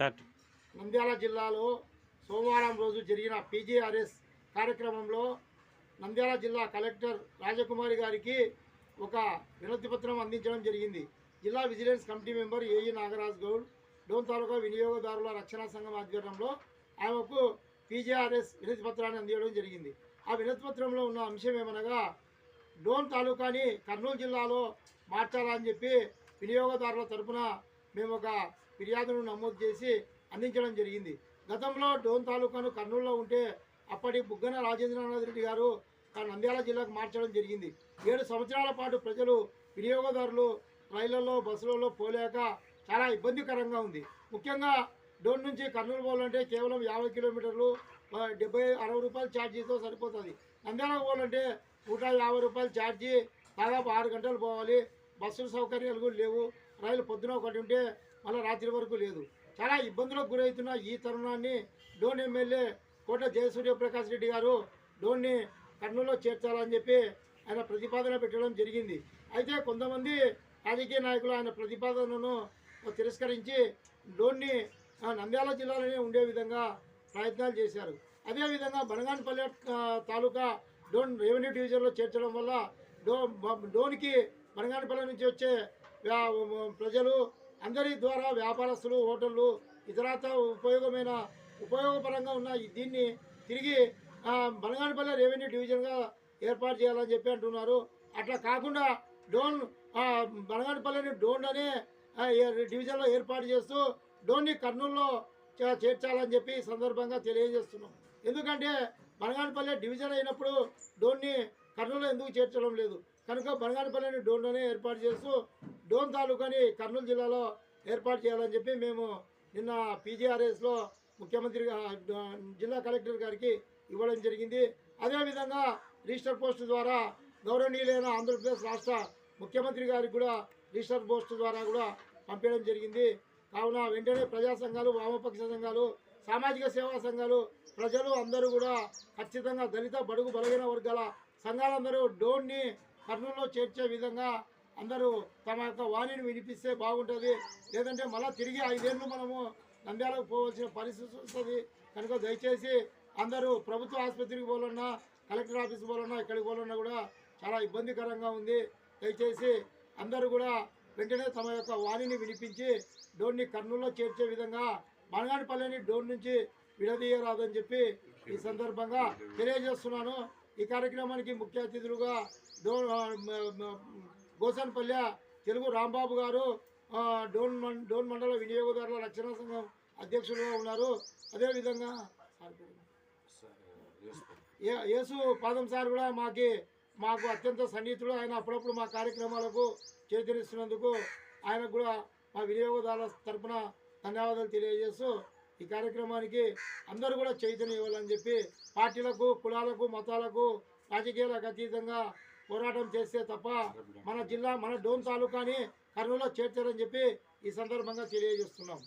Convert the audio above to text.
నంద్యాల జిల్లాలో సోమవారం రోజు జరిగిన పీజీఆర్ఎస్ కార్యక్రమంలో నంద్యాల జిల్లా కలెక్టర్ రాజకుమారి గారికి ఒక వినతి పత్రం అందించడం జరిగింది. జిల్లా vigilance committee member AE Nagaraj Goud Dhone taluka వినియోగదారుల రక్షణ సంఘం ఆధ్వర్యంలో ఆమెకు పీజీఆర్ఎస్ వినతి పత్రాన్ని అందించడం జరిగింది. ఆ వినతి పత్రంలో ఉన్న అంశం ఏమనగా డోన్ తాలూకాని కర్నూలు జిల్లాలో మార్చాలని చెప్పి వినియోగదారుల తరపున మేము ఒక ఫిర్యాదును నమోదు చేసి అందించడం జరిగింది. గతంలో డోన్ తాలూకాను కర్నూలులో ఉంటే అప్పటి బుగ్గన రాజేంద్రనాథ్ రెడ్డి గారు నంద్యాల జిల్లాకు మార్చడం జరిగింది. ఏడు సంవత్సరాల పాటు ప్రజలు వినియోగదారులు రైళ్ళలో బస్సులలో పోలేక చాలా ఇబ్బందికరంగా ఉంది. ముఖ్యంగా డోన్ నుంచి కర్నూలు పోవాలంటే కేవలం యాభై కిలోమీటర్లు డెబ్బై అరవై రూపాయలు ఛార్జీతో సరిపోతుంది. నంద్యాలకు పోవాలంటే నూట యాభై రూపాయలు ఛార్జీ దాదాపు ఆరు గంటలు పోవాలి. బస్సుల సౌకర్యాలు కూడా లేవు. రైలు పొద్దున ఒకటి ఉంటే మళ్ళీ రాత్రి వరకు లేదు. చాలా ఇబ్బందులకు గురవుతున్న ఈ తరుణాన్ని డోన్ ఎమ్మెల్యే కోట జయసూర్యప్రకాష్ రెడ్డి గారు డోన్ని కర్నూలులో చేర్చాలని చెప్పి ఆయన ప్రతిపాదన పెట్టడం జరిగింది. అయితే కొంతమంది రాజకీయ నాయకులు ఆయన ప్రతిపాదనను తిరస్కరించి డోన్ని నంద్యాల జిల్లాలోనే ఉండే విధంగా ప్రయత్నాలు చేశారు. అదేవిధంగా బనగానపల్లి తాలూకా డోన్ రెవెన్యూ డివిజన్లో చేర్చడం వల్ల డో డోన్కి బనగానపల్లి నుంచి వచ్చే వ్యా- ప్రజలు అందరి ద్వారా వ్యాపారస్తులు హోటళ్ళు ఇతరత ఉపయోగమైన ఉపయోగపరంగా ఉన్న దీన్ని తిరిగి ఆ, బనగానపల్లి రెవెన్యూ డివిజన్గా ఏర్పాటు చేయాలని చెప్పి అంటున్నారు. అట్లా కాకుండా డోన్ ఆ, బనగానపల్లిని డోన్ అనే ఏ- డివిజన్లో ఏర్పాటు చేస్తూ డోన్ని కర్నూలులో చేర్చాలని చెప్పి సందర్భంగా తెలియజేస్తున్నాం. ఎందుకంటే బనగానపల్లి డివిజన్ అయినప్పుడు డోన్ని కర్నూలు ఎందుకు చేర్చడం లేదు? కనుక బనగానపల్లిని డోన్లోనే ఏర్పాటు చేస్తూ డోన్ తాలూకాని కర్నూలు జిల్లాలో ఏర్పాటు చేయాలని చెప్పి మేము నిన్న పీజీఆర్ఎస్లో ముఖ్యమంత్రి జిల్లా కలెక్టర్ గారికి ఇవ్వడం జరిగింది. అదేవిధంగా రిజిస్టర్ పోస్ట్ ద్వారా గౌరవనీయులైన ఆంధ్రప్రదేశ్ రాష్ట్ర ముఖ్యమంత్రి గారికి కూడా రిజిస్టర్ పోస్ట్ ద్వారా కూడా పంపించడం జరిగింది. కావున వెంటనే ప్రజా సంఘాలు వామపక్ష సంఘాలు సామాజిక సేవా సంఘాలు ప్రజలు అందరూ కూడా ఖచ్చితంగా దళిత బడుగు బలహీన వర్గాల సంఘాలందరూ డోన్ని కర్నూలులో చేర్చే విధంగా అందరూ తమ యొక్క వాణిని వినిపిస్తే బాగుంటుంది. లేదంటే మళ్ళీ తిరిగి ఐదేళ్ళు మనము నంద్యాలకు పోవాల్సిన పరిస్థితి వస్తుంది. కనుక దయచేసి అందరూ ప్రభుత్వ ఆసుపత్రికి పోవాలన్నా కలెక్టర్ ఆఫీస్కి పోవాలన్నా ఇక్కడికి పోవాలన్నా కూడా చాలా ఇబ్బందికరంగా ఉంది. దయచేసి అందరూ కూడా వెంటనే తమ యొక్క వాణిని వినిపించి డోర్ని కర్నూలులో చేర్చే విధంగా మనగానిపల్లిని డోర్ నుంచి విడదీయరాదని చెప్పి ఈ సందర్భంగా తెలియజేస్తున్నాను. ఈ కార్యక్రమానికి ముఖ్య అతిథులుగా డోర్ గోసన్పల్లె తెలుగు రాంబాబు గారు డోన్ డోన్ మండల వినియోగదారుల రక్షణ సంఘం అధ్యక్షులుగా ఉన్నారు. అదేవిధంగా యేసు పాదం సార్ కూడా మాకి మాకు అత్యంత సన్నిహితుడు. ఆయన అప్పుడప్పుడు మా కార్యక్రమాలకు చేతనిస్తున్నందుకు ఆయనకు కూడా మా వినియోగదారుల తరపున ధన్యవాదాలు తెలియజేస్తూ ఈ కార్యక్రమానికి అందరూ కూడా చైతన్యం ఇవ్వాలని చెప్పి పార్టీలకు కులాలకు మతాలకు రాజకీయాలకు అతీతంగా పోరాటం చేస్తే తప్ప మన జిల్లా మన డోన్ తాలూకాని కర్నూలులో చేర్చారని చెప్పి ఈ సందర్భంగా తెలియజేస్తున్నాం.